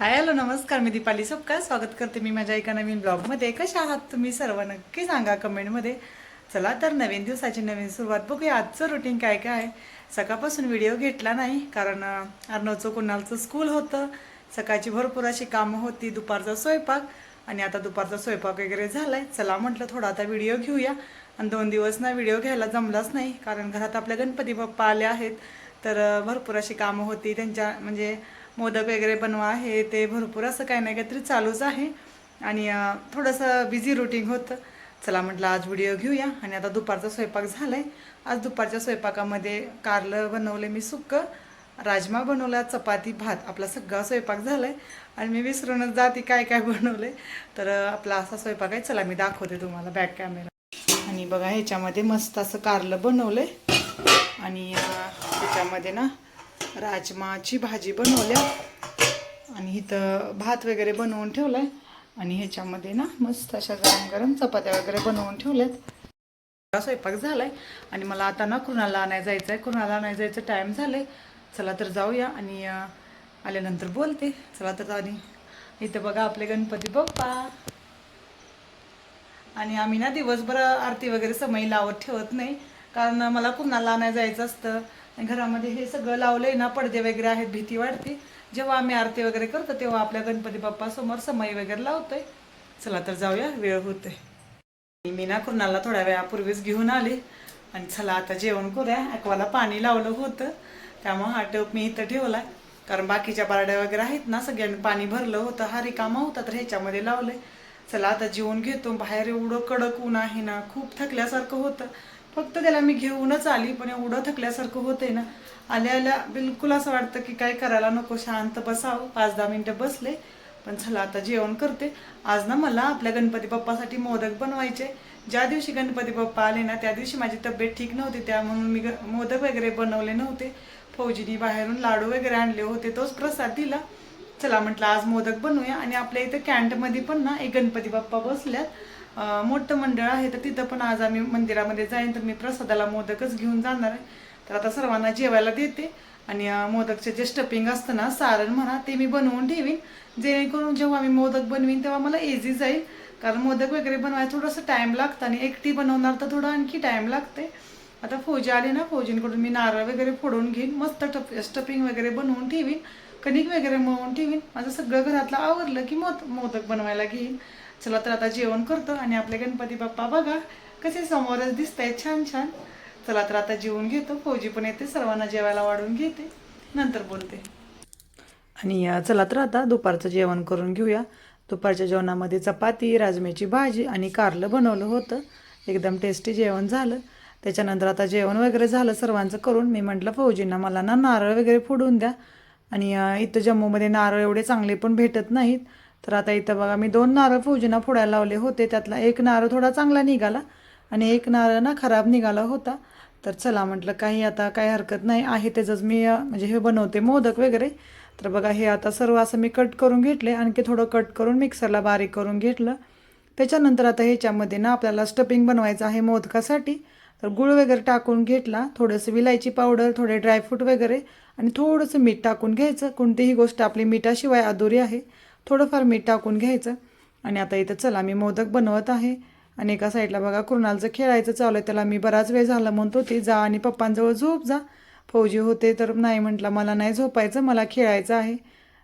Hi hello नमस्कार. मी दीपाली सोपका. स्वागत करते मी माझ्या एका नवीन ब्लॉगमध्ये. कशा आहात तुम्ही सर्व? नक्की सांगा कमेंटमध्ये. चला तर नवीन दिवसाची नवीन सुरुवात बघूया. आजचं रुटीन काय काय? आहे सकाळपासून व्हिडिओ घेतला नाही कारण अर्णवचं कुणालचं स्कूल होतं. सकाळची भरपूर अशी कामं होती. दुपारचा स्वयंपाक आणि आता दुपारचा स्वयंपाक वगैरे झाला आहे चला म्हटलं थोडा आता व्हिडिओ घेऊया. आणि दोन दिवस ना व्हिडिओ घ्यायला जमलाच नाही कारण घरात आपल्या गणपती बाप्पा आले आहेत. तर भरपूर अशी कामं होती. त्यांच्या म्हणजे मोदक वगैरे बनवा आहे ते भरपूर असं काही नाही काहीतरी चालूच आहे. आणि थोडंसं बिझी रुटीन होतं. चला म्हटलं आज व्हिडिओ घेऊया. आणि आता दुपारचा स्वयंपाक झाला आहे आज दुपारच्या स्वयंपाकामध्ये कारलं बनवलं मी सुक्क राजमा बनवला चपाती भात. आपला सगळा स्वयंपाक झाला आहे आणि मी विसरूनच जाते काय काय बनवले. तर आपला असा स्वयंपाक आहे. चला मी दाखवते तुम्हाला बॅक कॅमेरा आणि बघा ह्याच्यामध्ये मस्त असं कारलं आहे आणि त्याच्यामध्ये ना राजमाची भाजी बनवल्या. आणि इथं भात वगैरे बनवून ठेवलाय. आणि ह्याच्यामध्ये ना मस्त अशा गरम गरम चपात्या वगैरे बनवून ठेवल्यात. स्वयंपाक झालाय. आणि मला आता ना कुणाला आणाय जायचं आहे कुणाला आणाय जायचं टाईम झालंय. चला तर जाऊया आणि आल्यानंतर बोलते. चला तर आणि इथं बघा आपले गणपती बाप्पा. आणि आम्ही ना दिवसभर आरती वगैरे समय लावत ठेवत नाही. कारण मला कुणाला आणाय जायचं असतं. घरामध्ये हे सगळं लावलंय ना पडदे वगैरे आहेत भीती वाढती जेव्हा आम्ही आरती वगैरे करतो तेव्हा आपल्या गणपती बाप्पासमोर समई वगैरे लावतोय. चला तर जाऊया वेळ होतोय. मी ना कुणाला थोड्या वेळापूर्वीच घेऊन आले. आणि चला आता जेवण करूया. ॲक्वाला पाणी लावलं होतं. त्यामुळं हा टप मी इथं ठेवला. कारण बाकीच्या बारड्या वगैरे आहेत ना सगळ्यांनी पाणी भरलं होतं. हा रिकामा होता तर ह्याच्यामध्ये लावलंय. चला आता जेवण घेतो. बाहेर एवढं कडक ऊन आहे ना खूप थकल्यासारखं होतं. फक्त त्याला मी घेऊनच आली पण एवढं थकल्यासारखं होते ना. आल्या आल्या बिलकुल असं वाटतं की काय करायला नको शांत बसावं. पाच दहा मिनटं बसले पण चला आता जेवण करते. आज ना मला आपल्या गणपती बाप्पासाठी मोदक बनवायचे. ज्या दिवशी गणपती बाप्पा आले ना त्या दिवशी माझी तब्येत ठीक नव्हती त्या म्हणून मी ग- मोदक वगैरे बनवले नव्हते. फौजीनी बाहेरून लाडू वगैरे आणले होते तोच प्रसाद दिला. चला म्हटलं आज मोदक बनवूया. आणि आपल्या इथं कॅन्टमध्ये पण ना एक गणपती बाप्पा बसल्यात. मोठं मंडळ आहे तर तिथं पण आज आम्ही मंदिरामध्ये जाईन तर मी प्रसादाला मोदकच घेऊन जाणार आहे. तर आता सर्वांना जेवायला देते. आणि मोदकचे जे स्टपिंग असतं ना सारण म्हणा ते मी बनवून ठेवीन. जेणेकरून जेव्हा मी मोदक बनवीन तेव्हा मला इझी जाईल. कारण मोदक वगैरे बनवायला थोडंसं टाइम लागतं आणि एकटी बनवणार तर थोडं आणखी टाइम लागते. आता फौजी आले ना फौजींकडून मी नारळ वगैरे फोडून घेईन. मस्त टप स्टपिंग वगैरे बनवून ठेवीन. कणिक वगैरे मळून ठेवीन. माझं सगळं घरातलं आवरलं की मोद मोदक बनवायला घेईन. चला तर आता जेवण करतो आणि आपले गणपती बाप्पा बघा कसे समोरच दिसत आहेत छान छान. चला तर आता जेवून घेतो. फौजी पण येते सर्वांना जेवायला वाढून घेते. नंतर बोलते. आणि चला तर आता दुपारचं जेवण करून घेऊया. दुपारच्या जेवणामध्ये चपाती राजम्याची भाजी आणि कारलं बनवलं होतं. एकदम टेस्टी जेवण झालं. त्याच्यानंतर आता जेवण वगैरे झालं सर्वांचं करून. मी म्हटलं फौजींना मला ना नारळ वगैरे फोडून द्या. आणि इथं जम्मूमध्ये नारळ एवढे चांगले पण भेटत नाहीत. तर आता इथं बघा मी दोन नारळ फौजींना फोडायला लावले होते. त्यातला एक नारळ थोडा चांगला निघाला आणि एक नारळ ना खराब निघाला होता. तर चला म्हटलं काही आता काही हरकत नाही. आहे त्याचंच मी म्हणजे हे बनवते मोदक वगैरे. तर बघा हे आता सर्व असं मी कट करून घेतले. आणखी थोडं कट करून मिक्सरला बारीक करून घेतलं. त्याच्यानंतर आता ह्याच्यामध्ये ना आपल्याला स्टफिंग बनवायचं आहे मोदकासाठी. तर गुळ वगैरे टाकून घेतला. थोडंसं विलायची पावडर थोडे ड्रायफ्रूट वगैरे आणि थोडंसं मीठ टाकून घ्यायचं. कोणतीही गोष्ट आपली मिठाशिवाय अधुरी आहे. थोडंफार मीठ टाकून घ्यायचं. आणि आता इथं चला मी मोदक बनवत आहे. आणि एका साईडला बघा कृणालचं खेळायचं चालू आहे त्याला मी बराच वेळ झाला म्हणतो ती जा आणि पप्पांजवळ झोप जा. फौजी होते तर नाही म्हटलं मला नाही झोपायचं मला खेळायचं आहे.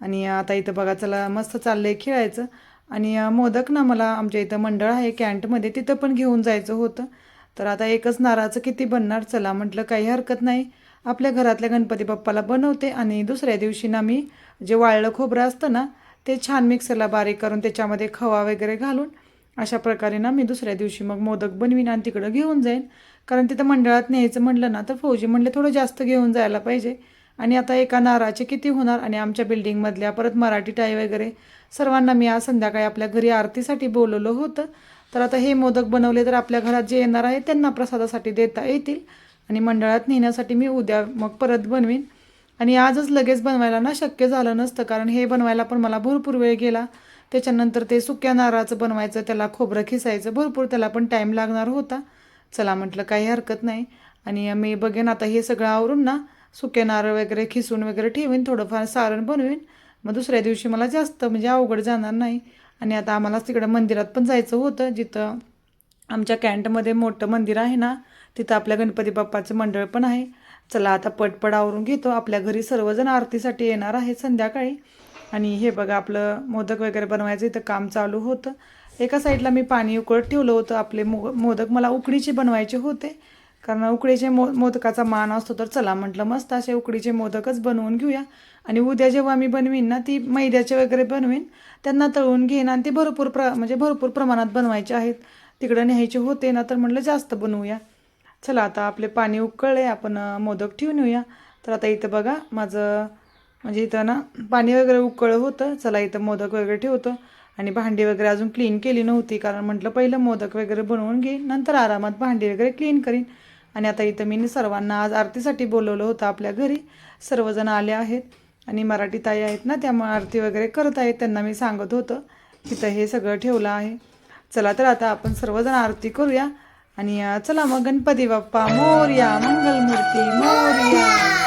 आणि आता इथं बघा चला मस्त चाललं आहे खेळायचं. आणि मोदक ना मला आमच्या इथं मंडळ आहे कॅन्टमध्ये तिथं पण घेऊन जायचं होतं. तर आता एकच नारळाचं किती बनणार? चला म्हटलं काही हरकत नाही. आपल्या घरातल्या गणपती बाप्पाला बनवते. आणि दुसऱ्या दिवशी ना मी जे वाळलं खोबरं असतं ना ते छान मिक्सरला बारीक करून त्याच्यामध्ये खवा वगैरे घालून अशा प्रकारे ना मी दुसऱ्या दिवशी मग मोदक बनवीन आणि तिकडं घेऊन जाईन. कारण तिथं मंडळात न्यायचं म्हटलं ना तर फौजी म्हणले थोडं जास्त घेऊन जायला पाहिजे. आणि आता एका नाराचे किती होणार? आणि आमच्या बिल्डिंगमधल्या परत मराठी टाई वगैरे सर्वांना मी आज संध्याकाळी आपल्या घरी आरतीसाठी बोलवलं होतं. तर आता हे मोदक बनवले तर आपल्या घरात जे येणार आहे त्यांना प्रसादासाठी देता येतील. आणि मंडळात नेण्यासाठी मी उद्या मग परत बनवीन. आणि आजच लगेच बनवायला ना शक्य झालं नसतं कारण हे बनवायला पण मला भरपूर वेळ गेला. त्याच्यानंतर ते सुक्या नारळाचं बनवायचं त्याला खोबरं खिसायचं भरपूर त्याला पण टाईम लागणार होता. चला म्हटलं काही हरकत नाही. आणि मी बघेन आता हे सगळं आवरून ना सुके नारळ वगैरे खिसून वगैरे ठेवीन थोडंफार सारण बनवीन. मग दुसऱ्या दिवशी मला जास्त म्हणजे अवघड जाणार नाही. आणि आता आम्हाला तिकडं मंदिरात पण जायचं होतं जिथं आमच्या कॅन्टमध्ये मोठं मंदिर आहे ना तिथं आपल्या गणपती बाप्पाचं मंडळ पण आहे. चला आता पटपट आवरून घेतो. आपल्या घरी सर्वजण आरतीसाठी येणार आहे संध्याकाळी. आणि हे बघा आपलं मोदक वगैरे बनवायचं इथं काम चालू होतं. एका साईडला मी पाणी उकळत ठेवलं होतं. आपले मो मोदक मला उकडीचे बनवायचे होते. कारण उकडीचे मो मोदकाचा मान असतो तर चला म्हटलं मस्त असे उकडीचे मोदकच बनवून घेऊया. आणि उद्या जेव्हा मी बनवीन ना ती मैद्याचे वगैरे बनवीन त्यांना तळून घेईन आणि ते भरपूर प्र म्हणजे भरपूर प्रमाणात बनवायचे आहेत. तिकडं न्यायचे होते ना तर म्हटलं जास्त बनवूया. चला आता आपले पाणी उकळले आपण मोदक ठेवून येऊया. तर आता इथं बघा माझं म्हणजे इथं ना पाणी वगैरे उकळ होतं. चला इथं मोदक वगैरे ठेवतं. आणि भांडी वगैरे अजून क्लीन केली नव्हती कारण म्हटलं पहिलं मोदक वगैरे बनवून घेईन नंतर आरामात भांडी वगैरे क्लीन करीन. आणि आता इथं मी सर्वांना आज आरतीसाठी बोलवलं होतं आपल्या घरी. सर्वजण आले आहेत. आणि मराठी ताई आहेत ना त्यामुळे आरती वगैरे करत आहेत त्यांना मी सांगत होतं. तिथं हे सगळं ठेवलं आहे. चला तर आता आपण सर्वजण आरती करूया. आणि चला मग गणपती बाप्पा मोर्या मंगलमूर्ती मोर्या.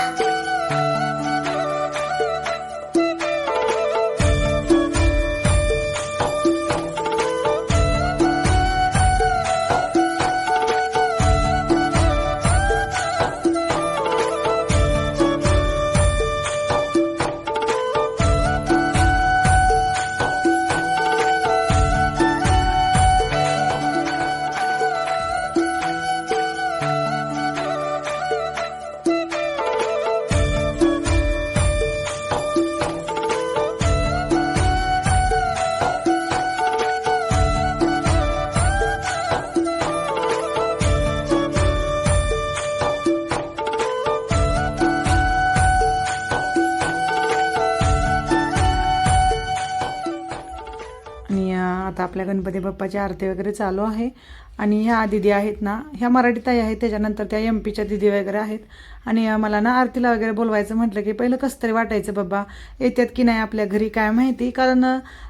आपल्या गणपती बाप्पाची आरती वगैरे चालू आहे. आणि ह्या दिदी आहेत ना ह्या मराठी ताई आहेत त्याच्यानंतर त्या एम पीच्या दिदी वगैरे आहेत. आणि मला ना आरतीला वगैरे बोलवायचं म्हटलं की पहिलं कसं तरी वाटायचं बाबा येतात की नाही आपल्या घरी काय माहिती? कारण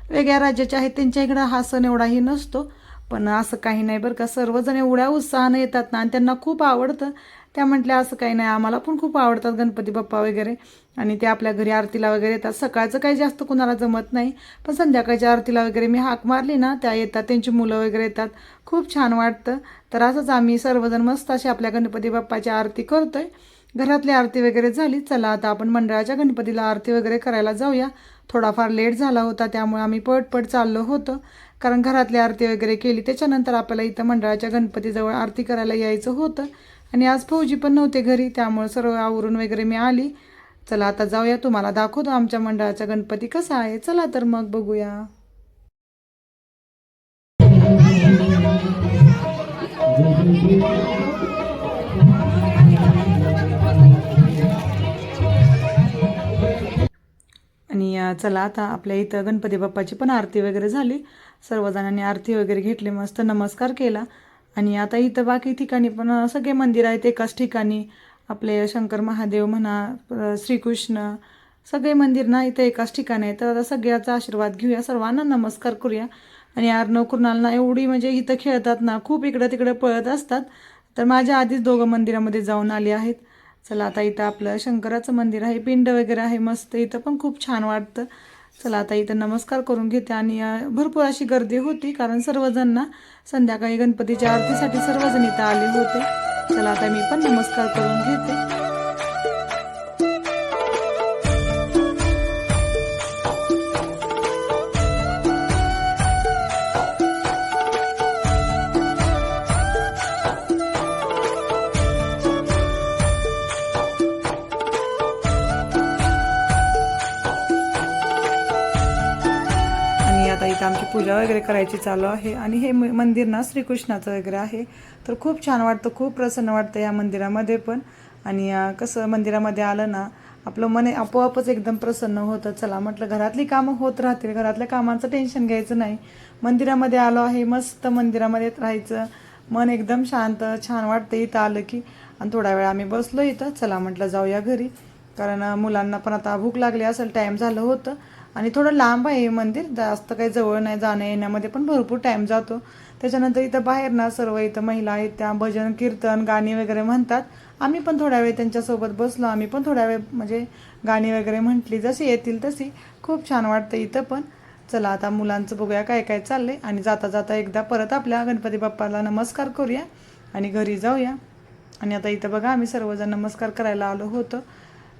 वेगळ्या राज्याच्या आहेत त्यांच्या इकडं हा सण एवढाही नसतो. पण असं काही नाही बरं का. सर्वजण एवढ्या उत्साहानं येतात ना आणि त्यांना खूप आवडतं. त्या म्हटल्या असं काही नाही आम्हाला पण खूप आवडतात गणपती बाप्पा वगैरे. आणि ते आपल्या घरी आरतीला वगैरे येतात. सकाळचं काही जास्त कुणाला जमत नाही पण संध्याकाळच्या आरतीला वगैरे मी हाक मारली ना त्या येतात त्यांची मुलं वगैरे येतात. खूप छान वाटतं. तर असंच आम्ही सर्वजण मस्त अशी आपल्या गणपती बाप्पाची आरती करतोय. घरातली आरती वगैरे झाली चला आता आपण मंडळाच्या गणपतीला आरती वगैरे करायला जाऊया. थोडाफार लेट झाला होता त्यामुळे आम्ही पटपट चाललो होतो. कारण घरातली आरती वगैरे केली त्याच्यानंतर आपल्याला इथं मंडळाच्या गणपतीजवळ आरती करायला यायचं होतं. आणि आज फौजी पण नव्हते घरी त्यामुळे सर्व आवरून वगैरे मी आली. चला आता जाऊया तुम्हाला दाखवतो आमच्या मंडळाचा गणपती कसा आहे. चला तर मग बघूया. चला आता आपल्या इथं गणपती बाप्पाची पण आरती वगैरे झाली. सर्वजणांनी आरती वगैरे घेतली मस्त नमस्कार केला. आणि आता इथं बाकी ठिकाणी पण सगळे मंदिर आहेत एकाच ठिकाणी. आपले शंकर महादेव म्हणा श्रीकृष्ण सगळे मंदिर ना इथं एकाच ठिकाणी आहे तर आता सगळ्याचा आशीर्वाद घेऊया सर्वांना नमस्कार करूया. आणि अर्णव कुणालना एवढी म्हणजे इथं खेळतात ना खूप इकडं तिकडं पळत असतात. तर माझ्या आधीच दोघं मंदिरामध्ये जाऊन आले आहेत. चला आता इथं आपलं शंकराचं मंदिर आहे पिंड वगैरे आहे मस्त इथं पण खूप छान वाटतं. चला आता इथं नमस्कार करून घेते आणि भरपूर अशी गर्दी होती कारण सर्वजण ना संध्याकाळी गणपतीच्या आरतीसाठी सर्वजण इथं आले होते. चला आता मी पण नमस्कार करून घेते. पूजा वगैरे करायची चालू आहे. आणि हे म- मंदिर ना श्रीकृष्णाचं वगैरे आहे. तर खूप छान वाटतं खूप प्रसन्न वाटतं या मंदिरामध्ये पण. आणि कसं मंदिरामध्ये आलं ना आपलं मन आपोआपच एकदम प्रसन्न होतं. चला म्हटलं घरातली कामं होत राहतील. घरातल्या कामांचं टेन्शन घ्यायचं नाही. मंदिरामध्ये आलो आहे मस्त मंदिरामध्ये राहायचं. मन एकदम शांत छान वाटतं इथं आलं की. आणि थोडा वेळ आम्ही बसलो इथं. चला म्हटलं जाऊया घरी. कारण मुलांना पण आता भूक लागली असेल टाईम झालं होतं. आणि थोडं लांब आहे हे मंदिर जास्त काही जवळ नाही जाणं येण्यामध्ये पण भरपूर टाईम जातो. त्याच्यानंतर इथं बाहेर ना सर्व इथं महिला आहेत त्या भजन कीर्तन गाणी वगैरे म्हणतात. आम्ही पण थोड्या वेळ त्यांच्यासोबत बसलो. आम्ही पण थोड्या वेळ म्हणजे गाणी वगैरे म्हटली जशी येतील तशी. खूप छान वाटतं इथं पण. चला आता मुलांचं बघूया काय काय चाललंय. आणि जाता जाता एकदा परत आपल्या गणपती बाप्पाला नमस्कार करूया आणि घरी जाऊया. आणि आता इथं बघा आम्ही सर्वजण नमस्कार करायला आलो होतो.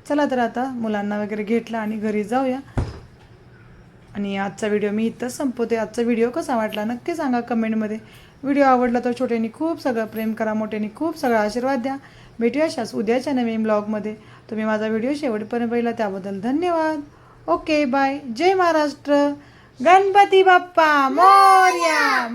चला तर आता मुलांना वगैरे घेतलं आणि घरी जाऊया. आणि आजचा व्हिडिओ मी इथंच संपवते. आजचा व्हिडिओ कसा वाटला नक्की सांगा कमेंटमध्ये. व्हिडिओ आवडला तर छोट्यानी खूप सगळं प्रेम करा मोठ्यांनी खूप सगळा आशीर्वाद द्या. भेटूया अशाच उद्याच्या नवीन ब्लॉगमध्ये तुम्ही माझा व्हिडिओ शेवटपर्यंत पाहिला त्याबद्दल धन्यवाद. ओके बाय जय महाराष्ट्र. गणपती बाप्पा. मोर्या.